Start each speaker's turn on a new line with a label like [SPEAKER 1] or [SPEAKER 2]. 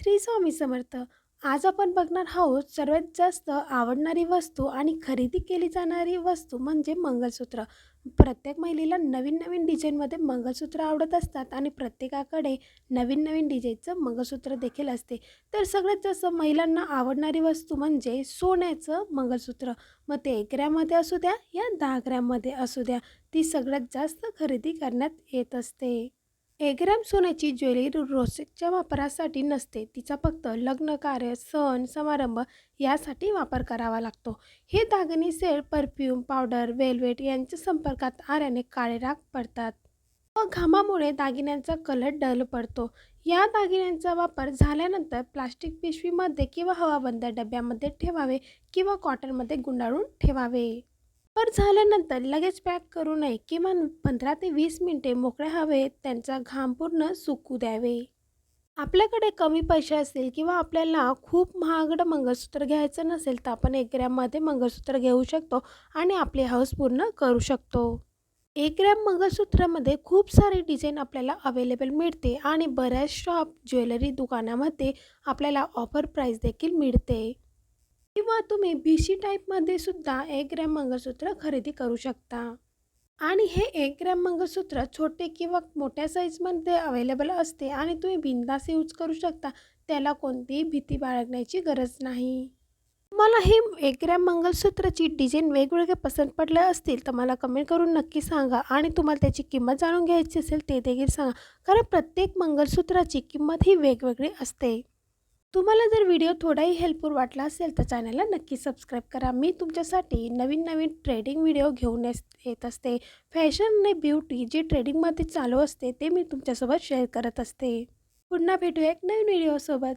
[SPEAKER 1] श्री स्वामी समर्थ. आज आपण बघणार आहोत सर्वात जास्त आवडणारी वस्तू आणि खरेदी केली जाणारी वस्तू म्हणजे मंगळसूत्र. प्रत्येक महिलेला नवीन नवीन डिझाईनमध्ये मंगळसूत्र आवडत असतात आणि प्रत्येकाकडे नवीन नवीन डिझाईनचं मंगळसूत्र देखील असते. तर सगळ्यात जास्त महिलांना आवडणारी वस्तू म्हणजे सोन्याचं मंगळसूत्र. मग ते एक ग्रॅममध्ये असू द्या या दहा ग्रॅममध्ये असू द्या. ती सगळ्यात जास्त खरेदी करण्यात येत असते. एक ग्रॅम सोन्याची ज्वेलरी रोजच्या वापरासाठी नसते. तिचा फक्त लग्न कार्य सण समारंभ यासाठी वापर करावा लागतो. हे दागिने सेल परफ्यूम पावडर वेल्वेट यांच्या संपर्कात आल्याने काळे राग पडतात. व घामामुळे दागिन्यांचा कलर डल पडतो. या दागिन्यांचा वापर झाल्यानंतर प्लास्टिक पिशवीमध्ये किंवा हवाबंद डब्यामध्ये ठेवावे किंवा कॉटनमध्ये गुंडाळून ठेवावे. पर झाल्यानंतर लगेच पॅक करू नये किमान पंधरा ते वीस मिनटे मोकळ्या हवेत त्यांचा घाम पूर्ण सुकू द्यावे. आपल्याकडे कमी पैसे असतील किंवा आपल्याला खूप महागडं मंगळसूत्र घ्यायचं नसेल तर आपण एक ग्रॅममध्ये मंगळसूत्र घेऊ शकतो आणि आपली हौस पूर्ण करू शकतो. एक ग्रॅम मंगळसूत्रामध्ये खूप सारे डिझाईन आपल्याला अवेलेबल मिळते आणि बऱ्याच शॉप ज्वेलरी दुकानामध्ये आपल्याला ऑफर प्राईस देखील मिळते. किंवा तुम्ही बी सी टाईपमध्ये सुद्धा एक ग्रॅम मंगळसूत्र खरेदी करू शकता. आणि हे एक ग्रॅम मंगळसूत्र छोटे किंवा मोठ्या साईजमध्ये अवेलेबल असते आणि तुम्ही बिंदास यूज करू शकता त्याला कोणतीही भीती बाळगण्याची गरज नाही. मला हे एक ग्रॅम मंगळसूत्राची डिझाईन वेगवेगळे पसंत पडले असतील तर मला कमेंट करून नक्की सांगा आणि तुम्हाला त्याची किंमत जाणून घ्यायची असेल ते देखील सांगा. कारण प्रत्येक मंगळसूत्राची किंमत ही वेगवेगळी असते. तुम्हाला जर व्हिडिओ थोडाही हेल्पफुल वाटला असेल तर चॅनलला नक्की सबस्क्राईब करा. मी तुमच्यासाठी नवीन नवीन ट्रेडिंग व्हिडिओ घेऊन येत असते. फॅशन आणि ब्युटी जी ट्रेडिंगमध्ये चालू असते ते मी तुमच्यासोबत शेअर करत असते. पुन्हा भेटूया एक नवीन व्हिडिओसोबत